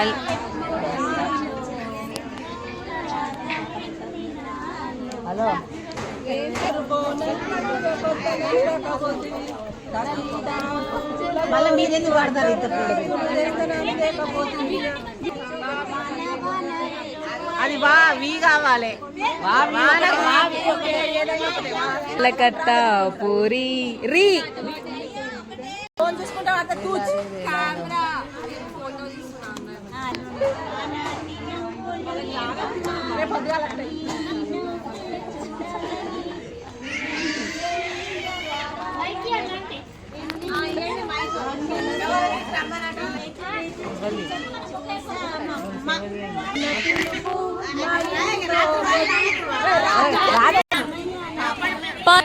Hello మళ్ళీ మీరు ఎందుకు వాడతారు ఇంత అది వా వీ కావాలి. కలకత్తా పూరి రీ. But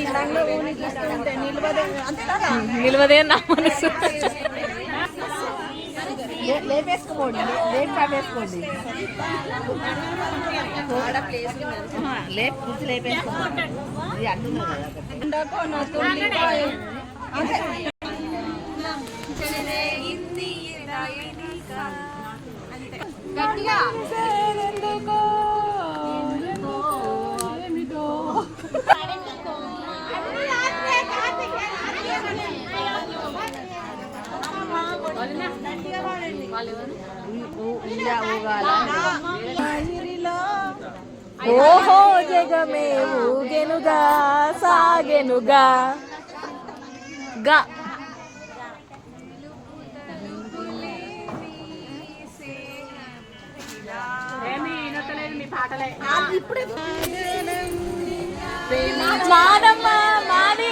నిలవదే నా మనసు. లేపేసుకోండి లేపు కుర్చీ లేపేసుకోండి. ఇది అంటున్నారు కదా ఓహో జగమే ఊగెనుగా సాగెనుగా. గా. మాదమ్మ మాది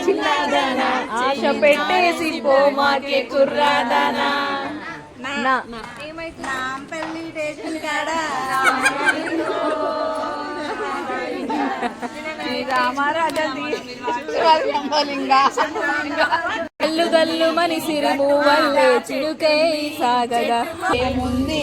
చిన్నదానా ఆశ పెట్టేసి పోమాకే కుర్రాదానా. నా. గల్లు గల్లు మని సిరుము వల్లే చిలుకే సాగగా ఏముంది?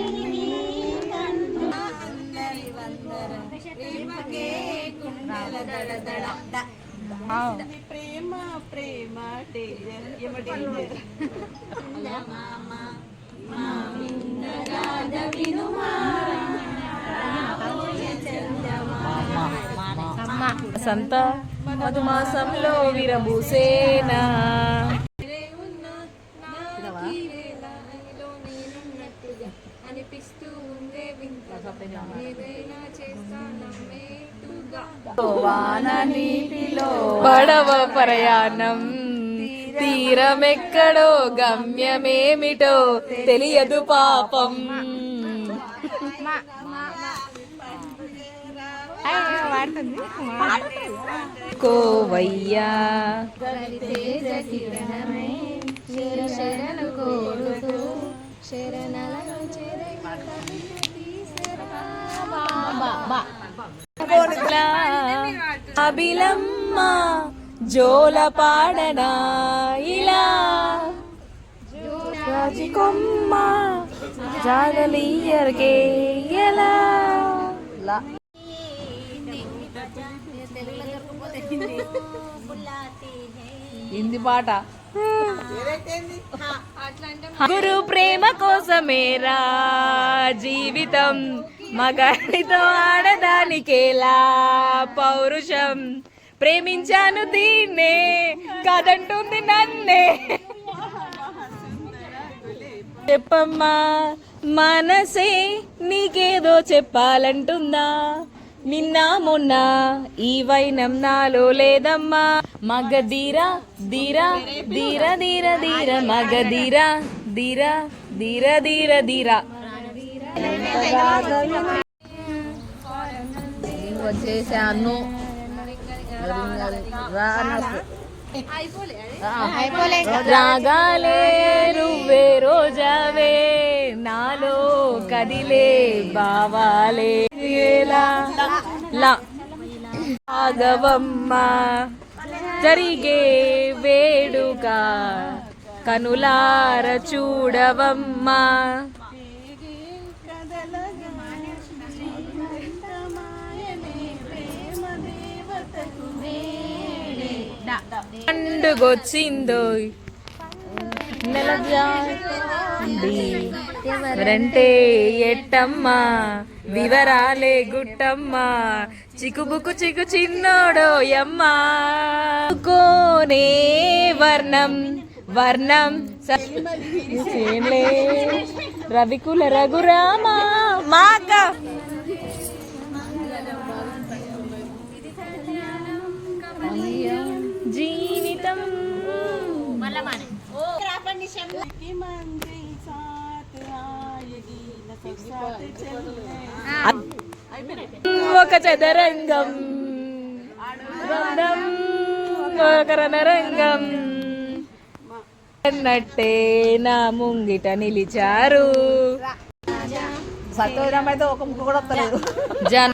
ప్రేమ ప్రేమ సంత మధుమాసంలో విరబూసేనా అనిపిస్తూ ఉందే వింతగా ఏదైనా చేస్తా నమ్మేట్టుగా. వాన నీటిలో పడవ ప్రయాణం తీరమెక్కడో గమ్యమేమిటో తెలియదు పాపం. కోవయ్యా. తేజ కిరణమై శరణు కోరుతూ అభిలమ్మ జోల పాడనా ఇలా? రాజికొమ్మ జాగలీయర్గే ఎలా? లా. హిందీ పాట. గురు ప్రేమ కోసమేరా జీవితం. మగాడితో ఆడదానికేలా పౌరుషం. ప్రేమించాను దీన్నే కాదంటుంది నన్నే. చెప్పమ్మా మనసే నీకేదో చెప్పాలంటుందా? నిన్న మొన్న ఈ వైనం నాలో లేదమ్మా. మగ దీరా దీరా దీర దీర దీర మగ దీరా దీరా దీర దీర దీరా వచ్చేసాను. రాగాలే నువ్వే రోజావే నాలో కదిలే బావాలే ఏలా లా. రాఘవమ్మ జరిగే వేడుక కనులార చూడవమ్మా. పండుగొచ్చిందో. నెలజాంది ఎవరంటే ఎట్టమ్మా. వివరాలే గుట్టమ్మా. చికుబుకు చికు చిన్నోడో యమ్మా. కోనే వర్ణం వర్ణం సేమ్లే రవికుల రఘురామ మాక. జీవితం की ఒక చదరంగం. ఒక రణరంగం. అన్నట్టే నా ముంగిట నిలిచారు. సత్యవరం అయితే ఒక ముక్క కూడా వస్తలేదు. జన